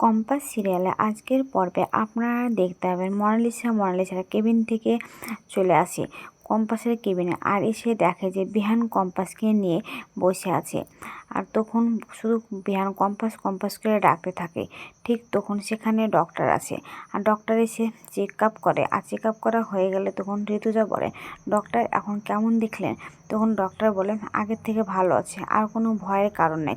Compass সিরিয়ালে আজকের পর্বে আপনারা দেখতে পাবেন মনালিসা, মনালিসার কেবিন থেকে চলে আসে কম্পাসের কেবিনে আর এসে দেখে যে বিহান কম্পাসকে নিয়ে বসে আছে। আর তখন শুধু বিহান কম্পাস কম্পাস করে ডাকতে থাকে। ঠিক তখন সেখানে ডক্টর আসে। আর ডক্টর এসে চেক আপ করে। আর চেক আপ করা হয়ে গেলে তখন ঋতুজা বলে ডক্টর এখন কেমন দেখলেন? তখন ডক্টর বলে, আগের থেকে ভালো আছে। আর কোনো ভয়ের কারণ নেই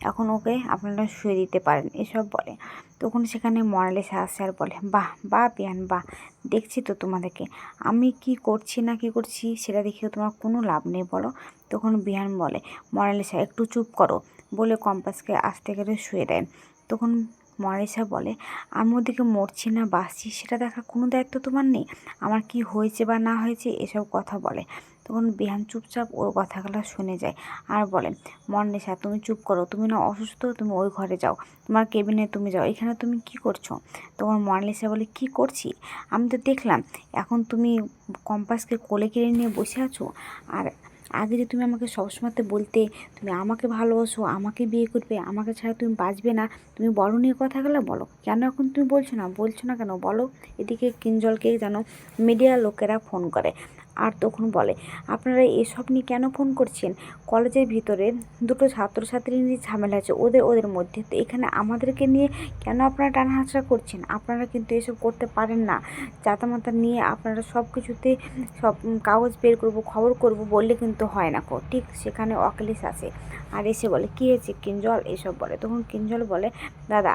এখন ওকে আপনারা শুয়ে দিতে পারেন। এসব বলে। তখন সেখানে মনালিসা আসে আর বলে, বাহ বাহ বিয়ান বাহ। দেখছি তো তোমাদেরকে। আমি কি করছি না কি করছি সেটা দেখেও তোমার কোনো লাভ নেই বলো। তখন বিহান বলে মনালিসা একটু চুপ করো। বলে কম্পাসকে আস্তে করে শুয়ে দেয়। তখন মনালিসা বলে, আমি ওদিকে মরছি না, বাঁচছি, সেটা দেখার কোনো দায়িত্ব তোমার নেই? আমার কি হয়েছে বা না হয়েছে, এসব কথা বলে। তখন বিহান চুপচাপ ওর কথাগুলো শুনে যায় আর বলে মনালিসা তুমি চুপ করো, তুমি না অসুস্থ, তুমি ওই ঘরে যাও। তোমার কেবিনে তুমি যাও, এখানে তুমি কি করছ? তখন মনালিসা বলে, কি করছি? আমি তো দেখলাম, এখন তুমি কম্পাসকে কোলে কেড়ে নিয়ে বসে আছো, আর আগে যে তুমি আমাকে সবসময়তে বলতে, তুমি আমাকে ভালোবাসো, আমাকে বিয়ে করবে, আমাকে ছাড়া তুমি বাঁচবে না, তুমি বড় নিয়ে কথাগুলো বলো। কেন এখন তুমি বলছো না? বলছো না কেন? বলো। এদিকে কিঞ্জলকে যেন মিডিয়ার লোকেরা ফোন করে। আর তখন বলে, আপনারা এসব নিয়ে কেন ফোন করছেন? কলেজের ভিতরে দুটো ছাত্রছাত্রী নিয়ে ঝামেলা আছে, ওদের ওদের মধ্যে। তো এখানে আমাদেরকে নিয়ে কেন আপনারা টানাহাচড়া করছেন? আপনারা কিন্তু এসব করতে পারেন না। জাতামাতা নিয়ে আপনারা সব কিছুতে সব কাগজ বের করব, খবর করব বললে কিন্তু হয় না কো। ঠিক সেখানে অকলিস আছে আর এসে বলে, কী হয়েছে? কিঞ্জল? এসব বলে। তখন কিঞ্জল বলে, দাদা,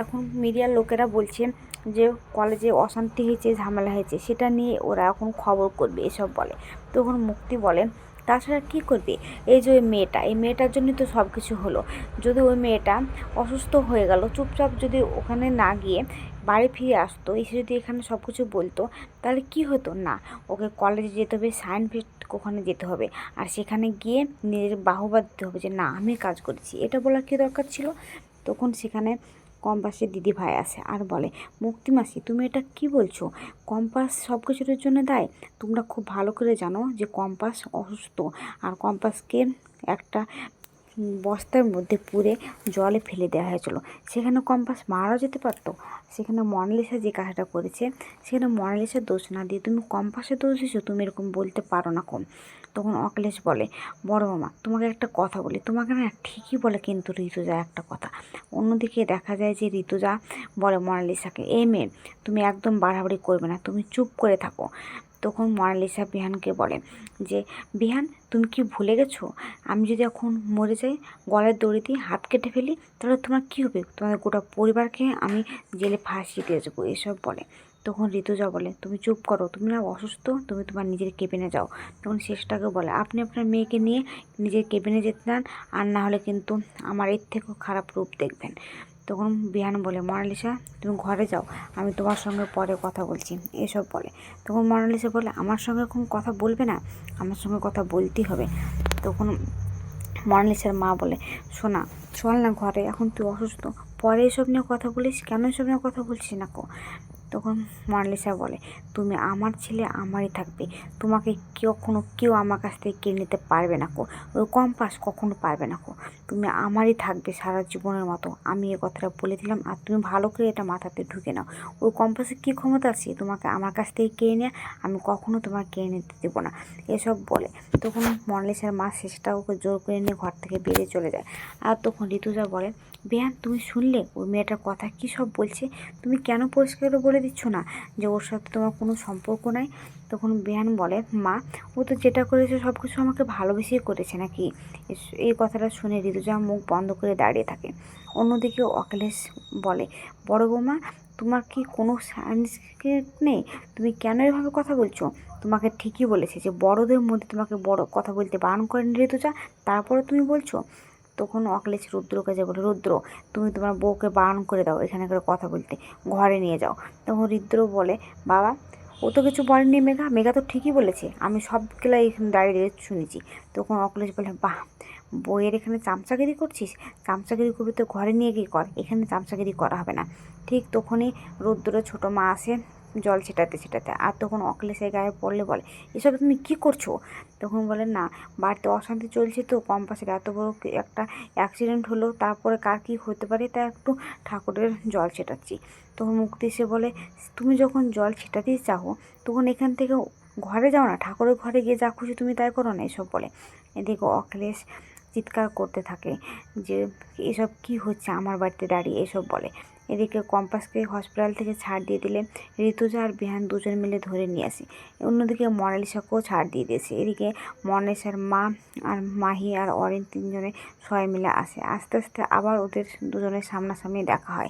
এখন মিডিয়ার লোকেরা বলছে যে কলেজে অশান্তি হয়েছে, ঝামেলা হয়েছে, সেটা নিয়ে ওরা এখন খবর করবে, এসব বলে। তখন মুক্তি বলে, তাছাড়া কী করবে? এই যে ওই মেয়েটা, এই মেয়েটার জন্যই তো সব কিছু হলো। যদি ওই মেয়েটা অসুস্থ হয়ে গেল, চুপচাপ যদি ওখানে না গিয়ে বাড়ি ফিরে আসতো, এসে যদি এখানে সব কিছু বলতো, তাহলে কি হতো? না, ওকে কলেজে যেতে হবে, সায়েন্স ওখানে যেতে হবে। আর সেখানে গিয়ে নিজের বাহুবা দিতে হবে যে, না, আমি কাজ করেছি। এটা বলার কী দরকার ছিল? তখন সেখানে কম্পাসের দিদি ভাই আছে আর বলে, মুক্তি মাসি, তুমি এটা কি বলছো? কম্পাস সব কিছুর জন্য দেয়? তোমরা খুব ভালো করে জানো যে কম্পাস অসুস্থ। আর কম্পাসকে একটা বস্তার মধ্যে পুরে জলে ফেলে দেওয়া হয়েছিল। সেখানে কম্পাস মারাও যেতে পারতো। সেখানে মনালিসা যে কাজটা করেছে, সেখানে মনালিসার দোষ না দিয়ে তুমি কম্পাসের দোষ দিছো তুমি এরকম বলতে পারো না কম। তখন অখিলেশ বলে, বড় মামা, তোমাকে একটা কথা বলি। তোমাকে না ঠিকই বলে কিন্তু ঋতুজা একটা কথা। অন্যদিকে দেখা যায় যে ঋতুজা বলে মনালিসাকে এ মেয়ে, তুমি একদম বাড়াবাড়ি করবে না, তুমি চুপ করে থাকো। তখন মনালিসা বিহানকে বলে যে, বিহান, তুমি কি ভুলে গেছো? আমি যদি এখন মরে যাই, গলার দড়ি দিয়ে হাত কেটে ফেলি, তাহলে তোমার কী হবে? তোমাদের গোটা পরিবারকে আমি জেলে ফাঁসিয়ে দিয়ে যাব এসব বলে। তখন ঋতুজা বলে, তুমি চুপ করো, তুমি না অসুস্থ, তুমি তোমার নিজের কেবিনে যাও। তখন শেষটাকে বলে, আপনি আপনার মেয়েকে নিয়ে নিজের কেবিনে যেতে চান, আর না হলে কিন্তু আমার এর থেকেও খারাপ রূপ দেখবেন। তখন বিহান বলে, মনালিসা, তুমি ঘরে যাও, আমি তোমার সঙ্গে পরে কথা বলছি। এসব বলে। তখন মনালিসা বলে, আমার সঙ্গে এখন কথা বলবে না, আমার সঙ্গে কথা বলতেই হবে। তখন মনালিসার মা বলে, শোনা, চল না ঘরে, এখন তুই অসুস্থ, পরে এসব নিয়ে কথা বলিস, কেন এসব নিয়ে কথা বলছিস না কো? তখন মনালিসা বলে, তুমি আমার ছেলে, আমারই থাকবে। তোমাকে কখনো কেউ আমার কাছ থেকে কিনে নিতে পারবে না কো। ওই কম্পাস কখনো পারবে না কো। তুমি আমারই থাকবে সারা জীবনের মতো। আমি এ কথাটা বলে দিলাম আর তুমি ভালো করে এটা মাথাতে ঢুকে নাও। ওই কম্পাসের কী ক্ষমতা আছে? তোমাকে আমার কাছ থেকে কিনে নিয়ে আমি কখনো তোমাকে কিনে নিতে দেবো না। এসব বলে তখন মনালিসার মা শেষটা ওকে জোর করে নিয়ে ঘর থেকে বেরিয়ে চলে যায়। আর তখন ঋতুজা বলে বেয়ান, তুমি শুনলে? ওই মেয়েটার কথা কী সব বলছে? তুমি কেন পরিষ্কার করে বলে দিচ্ছ না যে ওর সাথে তোমার কোনো সম্পর্ক নাই? তখন বেয়ান বলে, মা, ও তো যেটা করেছে সব কিছু আমাকে ভালোবেসেই করেছে নাকি? এই কথাটা শুনে ঋতুজা মুখ বন্ধ করে দাঁড়িয়ে থাকে। অন্যদিকে অখিলেশ বলে, বড় বৌমা, তোমার কি কোনো সাংস্কৃত নেই? তুমি কেন এভাবে কথা বলছো? তোমাকে ঠিকই বলেছে যে বড়দের মধ্যে তোমাকে বড় কথা বলতে বারণ করেন ঋতুজা তারপরে তুমি বলছো? তখন অকলেশ রুদ্রকে যে বলে, রুদ্র, তুমি তোমার বউকে বারণ করে দাও, এখানে করে কথা বলতে, ঘরে নিয়ে যাও। তখন রুদ্র বলে, বাবা, ও তো কিছু বলেনি মেঘা মেঘা তো ঠিকই বলেছে, আমি সবগুলো এখানে দাঁড়িয়ে দাঁড়িয়ে শুনেছি। তখন অকলেশ বলে, বাহ বইয়ের এখানে চামচাগিরি করছিস? চামচাগিরি করবি তো ঘরে নিয়ে গিয়ে কর, এখানে চামচাগিরি করা হবে না। ঠিক তখনই রুদ্র ছোটো মা আসে জল ছেটাতে ছেটাতে। আর তখন অখিলেশের গায়ে পড়লে বলে, এসব তুমি কি করছ? তখন বলে, না, বাড়িতে অশান্তি চলছে তো, কম্পাসের এত বড় একটা অ্যাক্সিডেন্ট হলো, তারপরে কার কী হতে পারে, তা একটু ঠাকুরের জল ছেটাচ্ছি। তখন মুক্তি এসে বলে, তুমি যখন জল ছেটাতেই চাও, তখন এখান থেকে ঘরে যাও না, ঠাকুরের ঘরে গিয়ে যা খুশি তুমি তাই করো না, এসব বলে। এদিকে অখিলেশ চিৎকার করতে থাকে যে, এসব কি হচ্ছে আমার বাড়িতে দাঁড়িয়ে? এসব বলে। এদিকে কম্পাসকে হসপিটাল থেকে ছাড় দিয়ে দিলে ঋতুজা আর বিহান দুজন মিলে ধরে নিয়ে আসি। অন্যদিকে মনালিসাকেও ছাড় দিয়ে দিয়েছে। এদিকে মনালিসার মা আর মাহি আর অরিন তিনজনে সবাই মিলে আসে। আস্তে আস্তে আবার ওদের দুজনের সামনাসামনি দেখা হয়।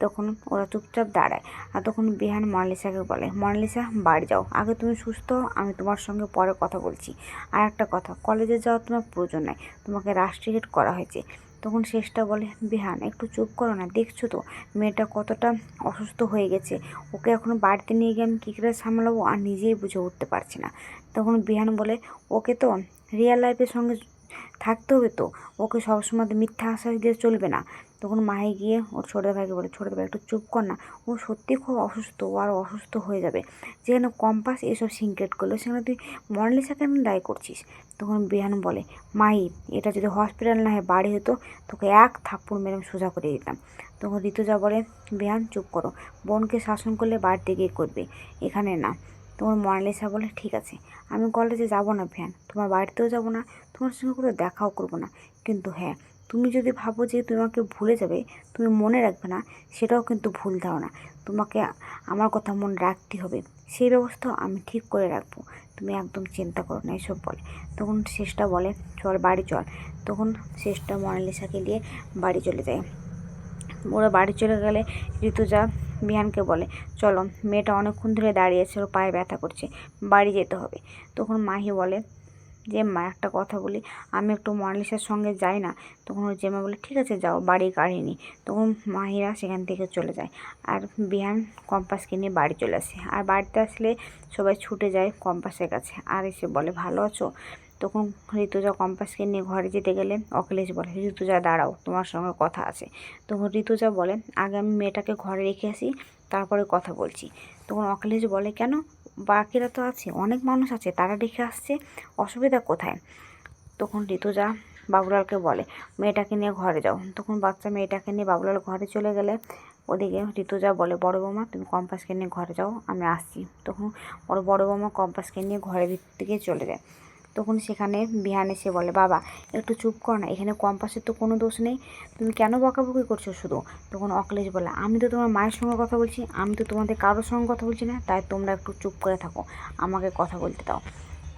তখন ওরা চুপচাপ দাঁড়ায় আর তখন বিহান মনালিসাকে বলে, মনালিসা, বাড়ি যাও। আগে তুমি সুস্থ আমি তোমার সঙ্গে পরে কথা বলছি। আর একটা কথা, কলেজে যাওয়ার তোমার প্রয়োজন নাই। তোমাকে রাষ্ট্রীয় করা হয়েছে। তখন শেষটা বলে, বিহান, একটু চুপ করো না, দেখছ তো, মেয়েটা কতটা অসুস্থ হয়ে গেছে। ওকে এখন বাড়িতে নিয়ে গিয়ে আমি কী করে সামলাবো আর নিজেই বুঝে উঠতে পারছি না। তখন বিহান বলে, ওকে তো রিয়েল লাইফের সঙ্গে থাকতে হবে তো। ওকে সবসময় তো মিথ্যা আশ্বাস দিয়ে চলবে না। তখন মায়ে গিয়ে ওর ছোটো ভাইকে বলে ছোটো ভাই, একটু চুপ কর না। ও সত্যি খুব অসুস্থ, ও আরও অসুস্থ হয়ে যাবে। যেখানে কম্পাস এসব সিনক্রেট করল, সেখানে তুই মনালিসাকে কেন দায় করছিস? তখন বিহান বলে, মাই, এটা যদি হসপিটাল না হয়, বাড়ি হতো, তোকে এক থাপ্পড় মেরে সোজা করে দিতাম। তখন ঋতুজা বলে, বিহান, চুপ করো। বোনকে শাসন করলে বাড়িতে গিয়ে করবে। এখানে না। তোমার মনালিসা বলে ঠিক আছে, আমি কলেজে যাব না, ভ্যান। তোমার বাড়িতেও যাব না, তোমার সঙ্গে কোনো দেখাও করব না। কিন্তু হ্যাঁ তুমি যদি ভাবো যে তোমাকে ভুলে যাবে, তুমি মনে রাখবে না, সেটাও কিন্তু ভুল ধারণা। তোমাকে আমার কথা মনে রাখতে হবে। সেই ব্যবস্থাও আমি ঠিক করে রাখব। তুমি একদম চিন্তা করো না, এসব বলে। তখন শেষটা বলে, চল, বাড়ি চল। তখন শেষটা মনালিসাকে নিয়ে বাড়ি চলে যায়। ওরা বাড়ি চলে গেলে ঋতুজা বিহানকে বলে, চলো, মেয়েটা অনেকক্ষণ ধরে দাঁড়িয়েছে ওর পায়ে ব্যথা করছে, বাড়ি যেতে হবে। তখন মাহি বলে যে মা, একটা কথা বলি, আমি একটু মনালিসার সঙ্গে যাই না? তখন ওর জেমা বলে, ঠিক আছে, যাও, বাড়ি কাঢ়িনি তখন মাহিরা সেখান থেকে চলে যায়। আর বিহান কম্পাসকে নিয়ে বাড়ি চলে আসে। আর বাড়িতে আসলে সবাই ছুটে যায় কম্পাসের কাছে। আর এসে বলে, ভালো আছো? তখন ঋতুজা কম্পাসকে নিয়ে ঘরে যেতে গেলে অখিলেশ বলে, ঋতুজা, দাঁড়াও, তোমার সঙ্গে কথা আছে। তখন ঋতুজা বলে, আগে আমি মেয়েটাকে ঘরে রেখে আসি, তারপরে কথা বলছি। তখন অখিলেশ বলে, কেন? বাকিরা তো আছে, অনেক মানুষ আছে, তারা দেখে আসছে অসুবিধা কোথায়? তখন ঋতুজা বাবুলালকে বলে, মেয়েটাকে নিয়ে ঘরে যাও। তখন বাচ্চা মেয়েটাকে নিয়ে বাবুলাল ঘরে চলে গেলে ওদিকে ঋতুজা বলে, বড় বৌমা, তুমি কম্পাসকে নিয়ে ঘরে যাও, আমি আসছি। তখন ওর বড় বৌমা কম্পাসকে নিয়ে ঘরের থেকে চলে যায়। তখন সেখানে বিহান এসে বলে, বাবা, একটু চুপ কর না, এখানে কম্পাসের তো কোনো দোষ নেই। তুমি কেন বকাবকি করছ শুধু? তখন অখিলেশ বলে, আমি তো তোমার মায়ের সঙ্গে কথা বলছি, আমি তো তোমাদের কারোর সঙ্গে কথা বলছি না, তাই তোমরা একটু চুপ করে থাকো, আমাকে কথা বলতে দাও।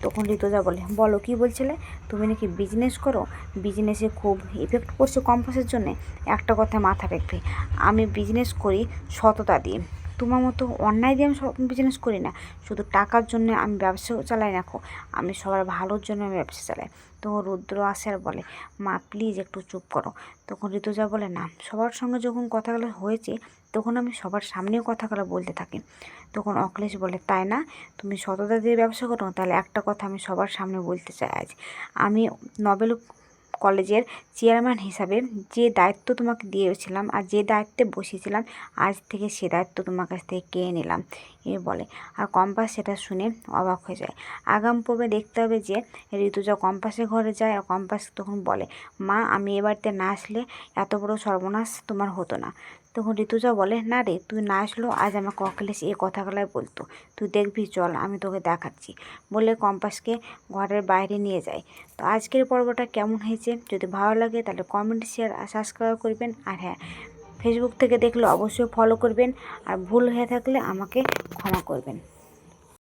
তখন ঋতুজা বলে, বলো, কি বলছিলে? তুমি নাকি বিজনেস করো? বিজনেসে খুব ইফেক্ট পড়ছে কম্পাসের জন্যে। একটা কথা মাথা রাখবে, আমি বিজনেস করি সততা দিয়ে। তোমার মতো অন্যায় দিয়ে আমি সব বিজনেস করি না। শুধু টাকার জন্য আমি ব্যবসা চালাই রাখো আমি সবার ভালোর জন্য আমি ব্যবসা চালাই। তখন রুদ্র আসে আর বলে, মা প্লিজ একটু চুপ করো। তখন ঋতুজা বলে, না, সবার সঙ্গে যখন কথাগুলো হয়েছে, তখন আমি সবার সামনেও কথাগুলো বলতে থাকি। তখন অখিলেশ বলে, তাই না? তুমি সততা দিয়ে ব্যবসা করো, তাহলে একটা কথা আমি সবার সামনে বলতে চাই আজ। আমি নবেল কলেজের চেয়ারম্যান হিসাবে যে দায়িত্ব তোমাকে দিয়েছিলাম আর যে দায়িত্বে বসেছিলাম, আজ থেকে সে দায়িত্ব তোমার কাছ থেকে কেড়ে নিলাম, এ বলে। আর কম্পাস সেটা শুনে অবাক হয়ে যায়। আগাম পূর্বে দেখতে হবে যে ঋতুজা কম্পাসের ঘরে যায় আর কম্পাস তখন বলে, মা, আমি এ বাড়িতে না আসলে এত বড় সর্বনাশ তোমার হতো না। তখন ঋতুজা বলে, না রে, তুই না আসলেও আজ আমাকে অখিলেশ এই কথাগুলাই বলতো। তুই দেখবি, চল, আমি তোকে দেখাচ্ছি। বলে কম্পাসকে ঘরের বাইরে নিয়ে যায়। তো আজকের পর্বটা কেমন হয়েছে? যদি ভালো লাগে, তাহলে কমেন্ট শেয়ার আর সাবস্ক্রাইব করবেন। আর হ্যাঁ ফেসবুক থেকে দেখলে অবশ্যই ফলো করবেন। আর ভুল হয়ে থাকলে আমাকে ক্ষমা করবেন।